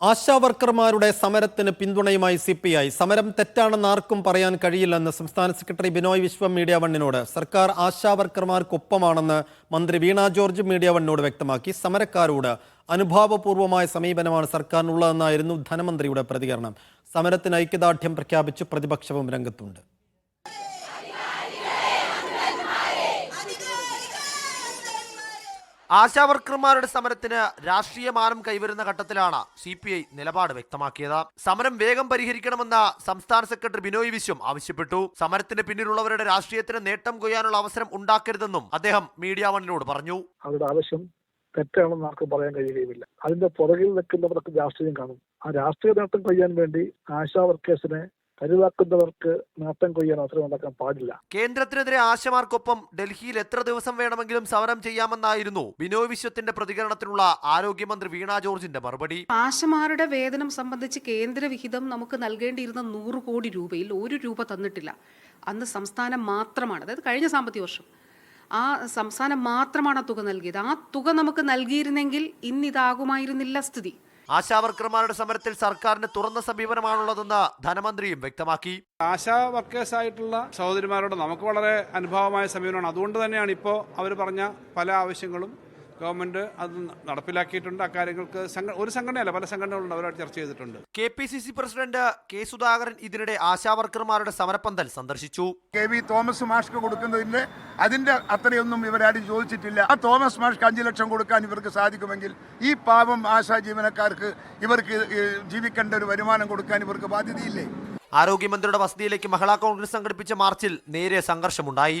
ആശാ വർക്കർമാരുടെ സമരത്തിന് പിന്തുണയുമായി C P I. സമരം തെറ്റാണെന്ന് ആർക്കും പറയാൻ കഴിയില്ലെന്ന് സംസ്ഥാന സെക്രട്ടറി ബിനോയ് വിശ്വം മീഡിയ വണ്ണിനോട്. സർക്കാർ ആശാവർക്കർമാർക്കൊപ്പമാണെന്ന് മന്ത്രി വീണ ജോർജ് മീഡിയ വണ്ണിനോട് വ്യക്തമാക്കി. സമരക്കാരോട് അനുഭാവപൂർവമായ സമീപനമാണ് സർക്കാരിനുള്ളതെന്നായിരുന്നു ധനമന്ത്രിയുടെ പ്രതികരണം. സമരത്തിന് ഐക്യദാർഢ്യം പ്രഖ്യാപിച്ച് പ്രതിപക്ഷവും രംഗത്തുണ്ട്. ആശാവർക്കർമാരുടെ സമരത്തിന് രാഷ്ട്രീയ മാനം കൈവരുന്ന ഘട്ടത്തിലാണ് സി പി ഐ നിലപാട് വ്യക്തമാക്കിയത്. സമരം വേഗം പരിഹരിക്കണമെന്ന് സംസ്ഥാന സെക്രട്ടറി ബിനോയ് വിശ്വം ആവശ്യപ്പെട്ടു. സമരത്തിന് പിന്നിലുള്ളവരുടെ രാഷ്ട്രീയത്തിന് നേട്ടം കൊയ്യാനുള്ള അവസരം ഉണ്ടാക്കരുതെന്നും അദ്ദേഹം മീഡിയ വണ്ണിനോട് പറഞ്ഞു. അവരുടെ ആവശ്യം തെറ്റാണെന്ന് ആർക്കും പറയാൻ കഴിയുകയുമില്ല അതിന്റെ പുറകിൽ നിൽക്കുന്നവർക്ക് രാഷ്ട്രീയം കാണും. ആ രാഷ്ട്രീയ നേട്ടം കൊയ്യാൻ വേണ്ടി ആശാ വർക്കേഴ്സിനെ കരുതാക്കുന്നവർക്ക് നേട്ടം കൊയ്യാൻ അവസരം ഉണ്ടാക്കാൻ പാടില്ല. കേന്ദ്രത്തിനെതിരെ ആശമാർക്കൊപ്പം ഡൽഹിയിൽ എത്ര ദിവസം വേണമെങ്കിലും സമരം ചെയ്യാമെന്നായിരുന്നു ബിനോയ് വിശ്വത്തിന്റെ പ്രതികരണത്തിനുള്ള ആരോഗ്യമന്ത്രി വീണ ജോർജിന്റെ മറുപടി. ആശമാരുടെ വേതനം സംബന്ധിച്ച് കേന്ദ്ര വിഹിതം നമുക്ക് നൽകേണ്ടിയിരുന്ന നൂറ് കോടി രൂപയിൽ ഒരു രൂപ തന്നിട്ടില്ല. അന്ന് സംസ്ഥാനം മാത്രമാണ് അതായത് കഴിഞ്ഞ സാമ്പത്തിക വർഷം. ആ സംസ്ഥാനം മാത്രമാണ് ആ തുക നൽകിയത്. ആ തുക നമുക്ക് നൽകിയിരുന്നെങ്കിൽ ഇന്നിതാകുമായിരുന്നില്ല സ്ഥിതി. ആശാവർക്കർമാരുടെ സമരത്തിൽ സർക്കാരിന് തുറന്ന സമീപനമാണുള്ളതെന്ന് ധനമന്ത്രിയും വ്യക്തമാക്കി. ആശാ വർക്കേഴ്സ് ആയിട്ടുള്ള സഹോദരിമാരോട് നമുക്ക് വളരെ അനുഭവമായ സമീപനമാണ്. അതുകൊണ്ട് തന്നെയാണ് ഇപ്പോൾ അവർ പറഞ്ഞ പല ആവശ്യങ്ങളും ഗവൺമെന്റ് അത് നടപ്പിലാക്കിയിട്ടുണ്ട്. അക്കാര്യങ്ങൾക്ക് ഒരു സംഘടനയല്ല പല സംഘടനകളുണ്ട് അവരായിട്ട് ചർച്ച ചെയ്തിട്ടുണ്ട്. K P C C president K Sudhakaran ഇതിനിടെ ആശാവർക്കർമാരുടെ സമരപ്പന്തൽ സന്ദർശിച്ചു. കെ വി തോമസ് മാഷ്ക്ക് കൊടുക്കുന്നതിന്റെ അതിന്റെ അത്രയൊന്നും ഇവരാരും ചോദിച്ചിട്ടില്ല. ആ തോമസ് മാഷ്ക്ക് അഞ്ചു ലക്ഷം കൊടുക്കാൻ ഇവർക്ക് സാധിക്കുമെങ്കിൽ ഈ പാവം ആശാ ജീവനക്കാർക്ക് ഇവർക്ക് ജീവിക്കേണ്ട ഒരു വരുമാനം കൊടുക്കാൻ ഇവർക്ക് ബാധ്യതയില്ലേ? ആരോഗ്യമന്ത്രിയുടെ വസതിയിലേക്ക് മഹിളാ കോൺഗ്രസ് സംഘടിപ്പിച്ച മാർച്ചിൽ നേരെ സംഘർഷമുണ്ടായി.